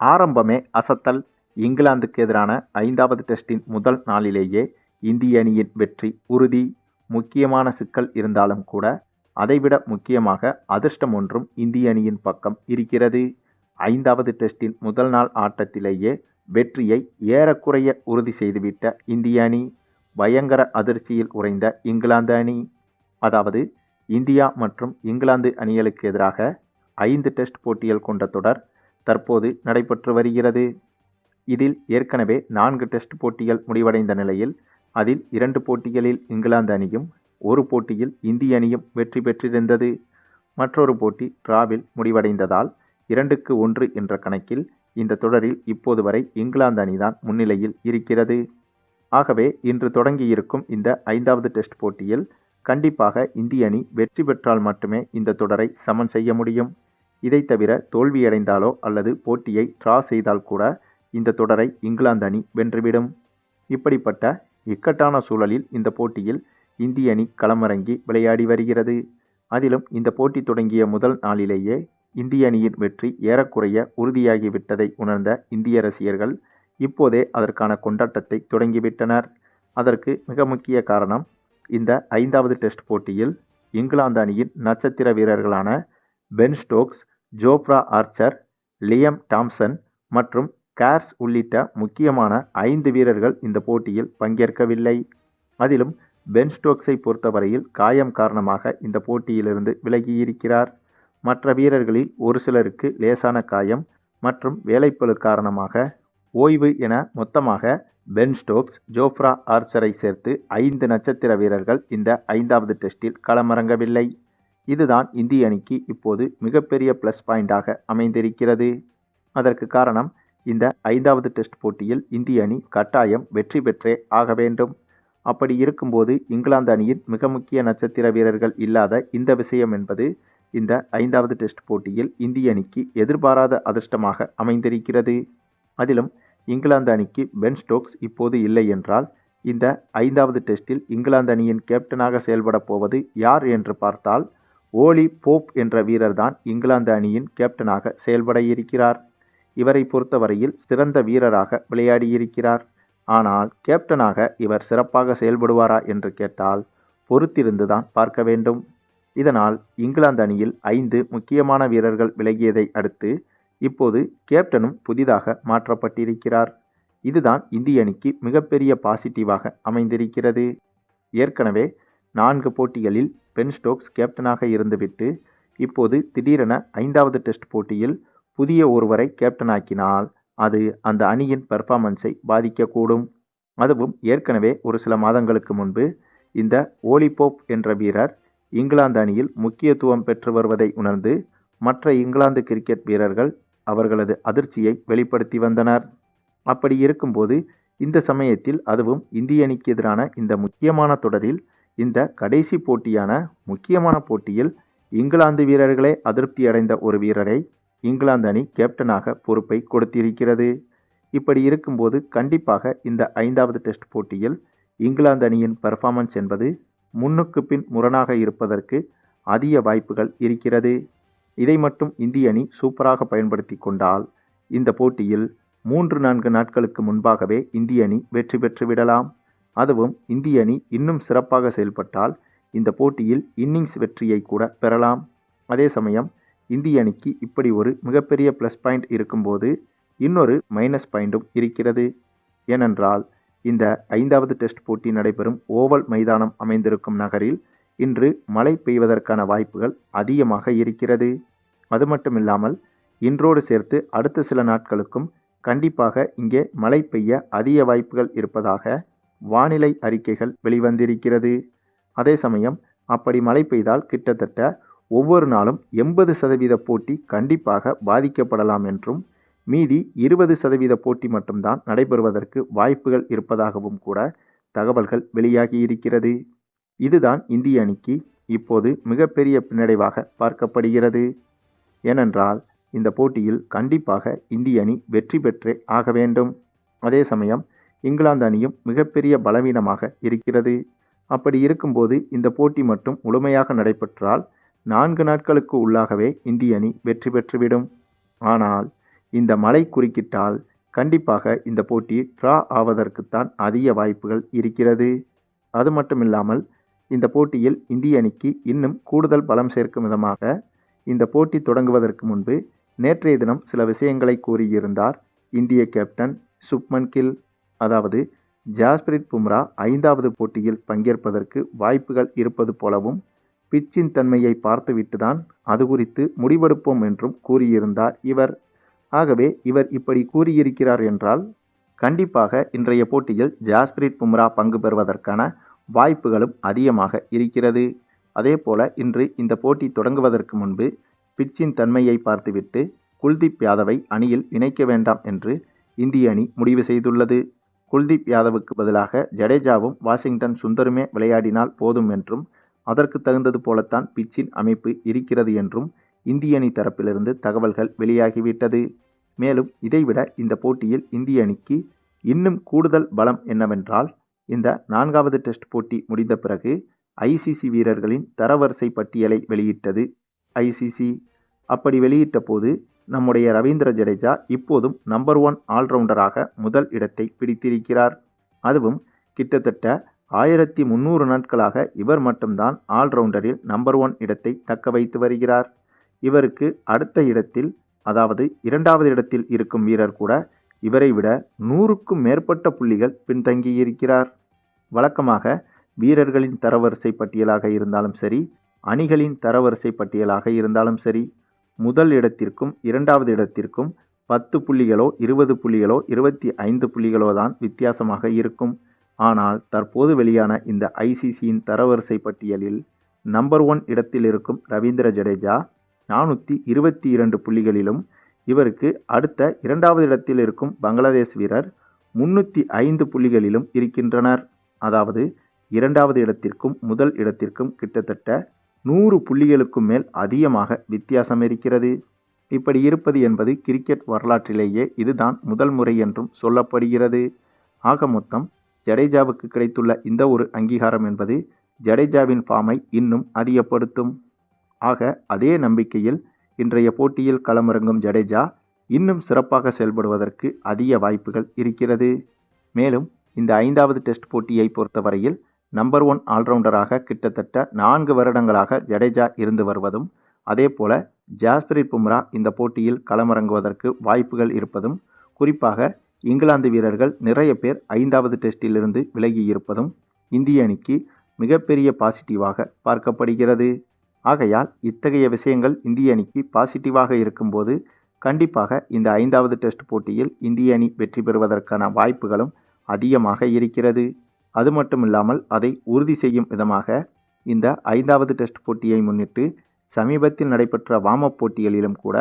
ஆரம்பமே அசத்தல் இங்கிலாந்துக்கு எதிரான ஐந்தாவது டெஸ்டின் முதல் நாளிலேயே இந்திய அணியின் வெற்றி உறுதி. முக்கியமான சிக்கல் இருந்தாலும் கூட அதைவிட முக்கியமாக அதிர்ஷ்டம் ஒன்றும் இந்திய அணியின் பக்கம் இருக்கிறது. ஐந்தாவது டெஸ்டின் முதல் நாள் ஆட்டத்திலேயே வெற்றியை ஏறக்குறைய உறுதி செய்துவிட்ட இந்திய அணி பயங்கர அதிர்ச்சியில் உறைந்த இங்கிலாந்து அணி. அதாவது இந்தியா மற்றும் இங்கிலாந்து அணிகளுக்கு எதிராக ஐந்து டெஸ்ட் போட்டிகள் கொண்ட தொடர் தற்போது நடைபெற்று வருகிறது. இதில் ஏற்கனவே நான்கு டெஸ்ட் போட்டிகள் முடிவடைந்த நிலையில் அதில் இரண்டு போட்டிகளில் இங்கிலாந்து அணியும் ஒரு போட்டியில் இந்திய அணியும் வெற்றி பெற்றிருந்தது. மற்றொரு போட்டி டிராவில் முடிவடைந்ததால் இரண்டுக்கு ஒன்று என்ற கணக்கில் இந்த தொடரில் இப்போது வரை இங்கிலாந்து அணிதான் முன்னிலையில் இருக்கிறது. ஆகவே இன்று தொடங்கியிருக்கும் இந்த ஐந்தாவது டெஸ்ட் போட்டியில் கண்டிப்பாக இந்திய அணி வெற்றி பெற்றால் மட்டுமே இந்த தொடரை சமன் செய்ய முடியும். இதை தவிர தோல்வியடைந்தாலோ அல்லது போட்டியை டிரா செய்தால் கூட இந்த தொடரை இங்கிலாந்து அணி வென்றுவிடும். இப்படிப்பட்ட இக்கட்டான சூழலில் இந்த போட்டியில் இந்திய அணி களமிறங்கி விளையாடி வருகிறது. அதிலும் இந்த போட்டி தொடங்கிய முதல் நாளிலேயே இந்திய அணியின் வெற்றி ஏறக்குறைய உறுதியாகிவிட்டதை உணர்ந்த இந்திய ரசிகர்கள் இப்போதே அதற்கான கொண்டாட்டத்தை தொடங்கிவிட்டனர். அதற்கு மிக முக்கிய காரணம் இந்த ஐந்தாவது டெஸ்ட் போட்டியில் இங்கிலாந்து அணியின் நட்சத்திர வீரர்களான Ben Stokes Jofra Archer Liam Thomson மற்றும் கேர்ஸ் உள்ளிட்ட முக்கியமான ஐந்து வீரர்கள் இந்த போட்டியில் பங்கேற்கவில்லை. அதிலும் பென் ஸ்டோக்ஸை பொறுத்தவரையில் காயம் காரணமாக இந்த போட்டியிலிருந்து விலகியிருக்கிறார். மற்ற வீரர்களில் ஒரு சிலருக்கு லேசான காயம் மற்றும் வேலைப்பழு காரணமாக ஓய்வு என மொத்தமாக பென் ஸ்டோக்ஸ் ஜோப்ரா ஆர்ச்சரை சேர்த்து ஐந்து நட்சத்திர வீரர்கள் இந்த ஐந்தாவது டெஸ்டில் களமிறங்கவில்லை. இதுதான் இந்திய அணிக்கு இப்போது மிகப்பெரிய ப்ளஸ் பாயிண்டாக அமைந்திருக்கிறது. அதற்கு காரணம் இந்த ஐந்தாவது டெஸ்ட் போட்டியில் இந்திய அணி கட்டாயம் வெற்றி பெற்றே ஆக வேண்டும். அப்படி இருக்கும்போது இங்கிலாந்து அணியின் மிக முக்கிய நட்சத்திர வீரர்கள் இல்லாத இந்த விஷயம் என்பது இந்த ஐந்தாவது டெஸ்ட் போட்டியில் இந்திய அணிக்கு எதிர்பாராத அதிர்ஷ்டமாக அமைந்திருக்கிறது. அதிலும் இங்கிலாந்து அணிக்கு பென் ஸ்டோக்ஸ் இப்போது இல்லை என்றால் இந்த ஐந்தாவது டெஸ்டில் இங்கிலாந்து அணியின் கேப்டனாக செயல்பட போவது யார் என்று பார்த்தால் ஓலி போப் என்ற வீரர்தான் இங்கிலாந்து அணியின் கேப்டனாக செயல்பட இருக்கிறார் இவரை பொறுத்தவரையில் சிறந்த வீரராக விளையாடியிருக்கிறார். ஆனால் கேப்டனாக இவர் சிறப்பாக செயல்படுவாரா என்று கேட்டால் பொறுத்திருந்துதான் பார்க்க வேண்டும். இதனால் இங்கிலாந்து அணியில் ஐந்து முக்கியமான வீரர்கள் விலகியதை அடுத்து இப்போது கேப்டனும் புதிதாக மாற்றப்பட்டிருக்கிறார். இதுதான் இந்திய அணிக்கு மிகப்பெரிய பாசிட்டிவாக அமைந்திருக்கிறது. ஏற்கனவே நான்கு போட்டிகளில் பென் ஸ்டோக்ஸ் கேப்டனாக இருந்துவிட்டு இப்போது திடீரென ஐந்தாவது டெஸ்ட் போட்டியில் புதிய ஒருவரை கேப்டனாக்கினால் அது அந்த அணியின் பெர்ஃபார்மன்ஸை பாதிக்கக்கூடும். அதுவும் ஏற்கனவே ஒரு சில மாதங்களுக்கு முன்பு இந்த ஓலிபோப் என்ற வீரர் இங்கிலாந்து அணியில் முக்கியத்துவம் பெற்று வருவதை உணர்ந்து மற்ற இங்கிலாந்து கிரிக்கெட் வீரர்கள் அவர்களது அதிர்ச்சியை வெளிப்படுத்தி வந்தனர். அப்படி இருக்கும்போது இந்த சமயத்தில் அதுவும் இந்திய அணிக்கு எதிரான இந்த முக்கியமான தொடரில் இந்த கடைசி போட்டியான முக்கியமான போட்டியில் இங்கிலாந்து வீரர்களே அதிருப்தி அடைந்த ஒரு வீரரை இங்கிலாந்து அணி கேப்டனாக பொறுப்பை கொடுத்திருக்கிறது. இப்படி இருக்கும்போது கண்டிப்பாக இந்த ஐந்தாவது டெஸ்ட் போட்டியில் இங்கிலாந்து அணியின் பெர்ஃபார்மன்ஸ் என்பது முன்னுக்கு பின் முரணாக இருப்பதற்கு அதிக வாய்ப்புகள் இருக்கிறது. இதை மட்டும் இந்திய அணி சூப்பராக பயன்படுத்தி கொண்டால் இந்த போட்டியில் மூன்று நான்கு நாட்களுக்கு முன்பாகவே இந்திய அணி வெற்றி பெற்று விடலாம். அதுவும் இந்திய அணி இன்னும் சிறப்பாக செயல்பட்டால் இந்த போட்டியில் இன்னிங்ஸ் வெற்றியை கூட பெறலாம். அதே சமயம் இந்திய அணிக்கு இப்படி ஒரு மிகப்பெரிய ப்ளஸ் பாயிண்ட் இருக்கும்போது இன்னொரு மைனஸ் பாயிண்ட்டும் இருக்கிறது. ஏனென்றால் இந்த ஐந்தாவது டெஸ்ட் போட்டி நடைபெறும் ஓவல் மைதானம் அமைந்திருக்கும் நகரில் இன்று மழை பெய்வதற்கான வாய்ப்புகள் அதிகமாக இருக்கிறது. அது மட்டுமில்லாமல் இன்றோடு சேர்த்து அடுத்த சில நாட்களுக்கும் கண்டிப்பாக இங்கே மழை பெய்ய அதிக வாய்ப்புகள் இருப்பதாக வானிலை அறிக்கைகள் வெளிவந்திருக்கிறது. அதே சமயம் அப்படி மழை பெய்தால் கிட்டத்தட்ட ஒவ்வொரு நாளும் எண்பது சதவீத போட்டி கண்டிப்பாக பாதிக்கப்படலாம் என்றும் மீதி இருபது சதவீத போட்டி மட்டும்தான் நடைபெறுவதற்கு வாய்ப்புகள் இருப்பதாகவும் கூட தகவல்கள் வெளியாகியிருக்கிறது இதுதான் இந்திய அணிக்கு இப்போது மிகப்பெரிய பின்னடைவாக பார்க்கப்படுகிறது. ஏனென்றால் இந்த போட்டியில் கண்டிப்பாக இந்திய அணி வெற்றி பெற்றே ஆக வேண்டும். அதே சமயம் இங்கிலாந்து அணியும் மிகப்பெரிய பலவீனமாக இருக்கிறது. அப்படி இருக்கும்போது இந்த போட்டி மட்டும் முழுமையாக நடைபெற்றால் நான்கு நாட்களுக்கு உள்ளாகவே இந்திய அணி வெற்றி பெற்றுவிடும். ஆனால் இந்த மழை குறுக்கிட்டால் கண்டிப்பாக இந்த போட்டி ட்ரா ஆவதற்குத்தான் அதிக வாய்ப்புகள் இருக்கிறது. அது மட்டும் இல்லாமல் இந்த போட்டியில் இந்திய அணிக்கு இன்னும் கூடுதல் பலம் சேர்க்கும் விதமாக இந்த போட்டி தொடங்குவதற்கு முன்பு நேற்றைய தினம் சில விஷயங்களை கூறியிருந்தார் இந்திய கேப்டன் சுப்மன் கில். அதாவது ஜாஸ்பிரிட் பும்ரா ஐந்தாவது போட்டியில் பங்கேற்பதற்கு வாய்ப்புகள் இருப்பது போலவும் பிச்சின் தன்மையை பார்த்துவிட்டுதான் அது குறித்து முடிவெடுப்போம் என்றும் கூறியிருந்தார் இவர். ஆகவே இவர் இப்படி கூறியிருக்கிறார் என்றால் கண்டிப்பாக இன்றைய போட்டியில் ஜாஸ்பிரிட் பும்ரா பங்கு பெறுவதற்கான வாய்ப்புகளும் அதிகமாக இருக்கிறது. அதேபோல இன்று இந்த போட்டி தொடங்குவதற்கு முன்பு பிச்சின் தன்மையை பார்த்துவிட்டு குல்தீப் யாதவை அணியில் இணைக்க வேண்டாம் என்று இந்திய அணி முடிவு செய்துள்ளது. குல்தீப் யாதவுக்கு பதிலாக ஜடேஜாவும் வாஷிங்டன் சுந்தருமே விளையாடினால் போதும் என்றும் அதற்கு தகுந்தது போலத்தான் பிச்சின் அமைப்பு இருக்கிறது என்றும் இந்திய அணி தரப்பிலிருந்து தகவல்கள் வெளியாகிவிட்டது. மேலும் இதைவிட இந்த போட்டியில் இந்திய அணிக்கு இன்னும் கூடுதல் பலம் என்னவென்றால் இந்த நான்காவது டெஸ்ட் போட்டி முடிந்த பிறகு ஐசிசி வீரர்களின் தரவரிசை பட்டியலை வெளியிட்டது. ஐசிசி அப்படி வெளியிட்ட போது நம்முடைய ரவீந்திர ஜடேஜா இப்போதும் நம்பர் ஒன் ஆல்ரவுண்டராக முதல் இடத்தை பிடித்திருக்கிறார். அதுவும் கிட்டத்தட்ட ஆயிரத்தி முந்நூறு நாட்களாக இவர் மட்டும்தான் ஆல்ரவுண்டரில் நம்பர் ஒன் இடத்தை தக்க வைத்து வருகிறார். இவருக்கு அடுத்த இடத்தில் அதாவது இரண்டாவது இடத்தில் இருக்கும் வீரர் கூட இவரை விட நூறுக்கும் மேற்பட்ட புள்ளிகள் பின்தங்கியிருக்கிறார் வழக்கமாக வீரர்களின் தரவரிசை பட்டியலாக இருந்தாலும் சரி அணிகளின் தரவரிசை பட்டியலாக இருந்தாலும் சரி முதல் இடத்திற்கும் இரண்டாவது இடத்திற்கும் பத்து புள்ளிகளோ இருபது புள்ளிகளோ இருபத்தி ஐந்து புள்ளிகளோ தான் வித்தியாசமாக இருக்கும். ஆனால் தற்போது வெளியான இந்த ஐசிசியின் தரவரிசை பட்டியலில் நம்பர் ஒன் இடத்தில் இருக்கும் ரவீந்திர ஜடேஜா நானூற்றி இருபத்தி இரண்டு புள்ளிகளிலும் இவருக்கு அடுத்த இரண்டாவது இடத்தில் இருக்கும் பங்களாதேஷ் வீரர் முன்னூற்றி ஐந்து புள்ளிகளிலும் இருக்கின்றனர். அதாவது இரண்டாவது இடத்திற்கும் முதல் இடத்திற்கும் கிட்டத்தட்ட நூறு புள்ளிகளுக்கும் மேல் அதிகமாக வித்தியாசம் இருக்கிறது. இப்படி இருப்பது என்பது கிரிக்கெட் வரலாற்றிலேயே இதுதான் முதல் முறை என்றும் சொல்லப்படுகிறது. ஆக மொத்தம் ஜடேஜாவுக்கு கிடைத்துள்ள இந்த ஒரு அங்கீகாரம் என்பது ஜடேஜாவின் ஃபார்மை இன்னும் அதிகப்படுத்தும். ஆக அதே நம்பிக்கையில் இன்றைய போட்டியில் களமிறங்கும் ஜடேஜா இன்னும் சிறப்பாக செயல்படுவதற்கு அதிக வாய்ப்புகள் இருக்கிறது. மேலும் இந்த ஐந்தாவது டெஸ்ட் போட்டியை பொறுத்தவரையில் நம்பர் ஒன் ஆல்ரவுண்டராக கிட்டத்தட்ட நான்கு வருடங்களாக ஜடேஜா இருந்து வருவதும் அதேபோல ஜாஸ்பிரிட் பும்ரா இந்த போட்டியில் களமிறங்குவதற்கு வாய்ப்புகள் இருப்பதும் குறிப்பாக இங்கிலாந்து வீரர்கள் நிறைய பேர் ஐந்தாவது டெஸ்டிலிருந்து விலகி இருப்பதும் இந்திய அணிக்கு மிகப்பெரிய பாசிட்டிவாக பார்க்கப்படுகிறது. ஆகையால் இத்தகைய விஷயங்கள் இந்திய அணிக்கு பாசிட்டிவாக இருக்கும்போது கண்டிப்பாக இந்த ஐந்தாவது டெஸ்ட் போட்டியில் இந்திய அணி வெற்றி பெறுவதற்கான வாய்ப்புகளும் அதிகமாக இருக்கிறது. அது மட்டும் இல்லாமல் அதை உறுதி செய்யும் விதமாக இந்த ஐந்தாவது டெஸ்ட் போட்டியை முன்னிட்டு சமீபத்தில் நடைபெற்ற வாமப் போட்டிகளிலும் கூட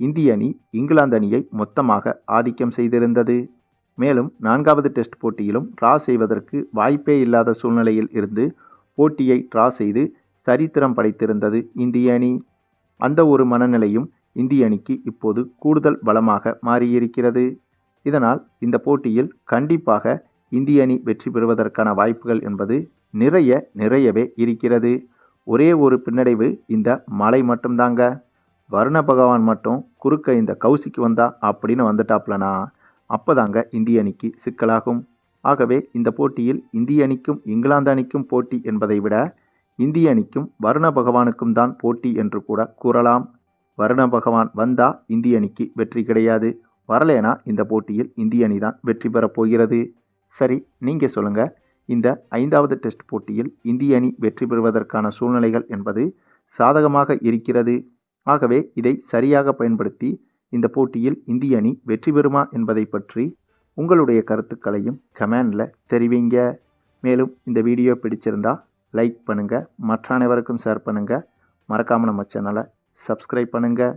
இந்திய அணி இங்கிலாந்து அணியை மொத்தமாக ஆதிக்கம் செய்திருந்தது. மேலும் நான்காவது டெஸ்ட் போட்டியிலும் டிரா செய்வதற்கு வாய்ப்பே இல்லாத சூழ்நிலையில் இருந்து போட்டியை டிரா செய்து சரித்திரம் படைத்திருந்தது இந்திய அணி. அந்த ஒரு மனநிலையும் இந்திய அணிக்கு இப்போது கூடுதல் பலமாக மாறியிருக்கிறது. இதனால் இந்த போட்டியில் கண்டிப்பாக இந்திய அணி வெற்றி பெறுவதற்கான வாய்ப்புகள் என்பது நிறைய நிறையவே இருக்கிறது. ஒரே ஒரு பின்னடைவு இந்த மழை மட்டும்தாங்க. வருண பகவான் மட்டும் குறுக்க இந்த கௌசிக்கு வந்தா அப்படின்னு வந்துட்டாப்லனா அப்போதாங்க இந்திய அணிக்கு சிக்கலாகும். ஆகவே இந்த போட்டியில் இந்திய அணிக்கும் இங்கிலாந்து அணிக்கும் போட்டி என்பதை விட இந்திய அணிக்கும் வருண பகவானுக்கும் தான் போட்டி என்று கூட கூறலாம். வருண பகவான் வந்தா இந்திய அணிக்கு வெற்றி கிடையாது. வரலேனா இந்த போட்டியில் இந்திய அணி தான் வெற்றி பெறப் போகிறது. சரி நீங்கள் சொல்லுங்கள் இந்த ஐந்தாவது டெஸ்ட் போட்டியில் இந்திய அணி வெற்றி பெறுவதற்கான சூழ்நிலைகள் என்பது சாதகமாக இருக்கிறது. ஆகவே இதை சரியாக பயன்படுத்தி இந்த போட்டியில் இந்திய அணி வெற்றி பெறுமா என்பதை பற்றி உங்களுடைய கருத்துக்களையும் கமெண்டில் தெரிவிங்க. மேலும் இந்த வீடியோ பிடிச்சிருந்தா லைக் பண்ணுங்கள் மற்ற அனைவருக்கும் ஷேர் பண்ணுங்கள் மறக்காமல் நம்ம சேனலை சப்ஸ்கிரைப் பண்ணுங்கள்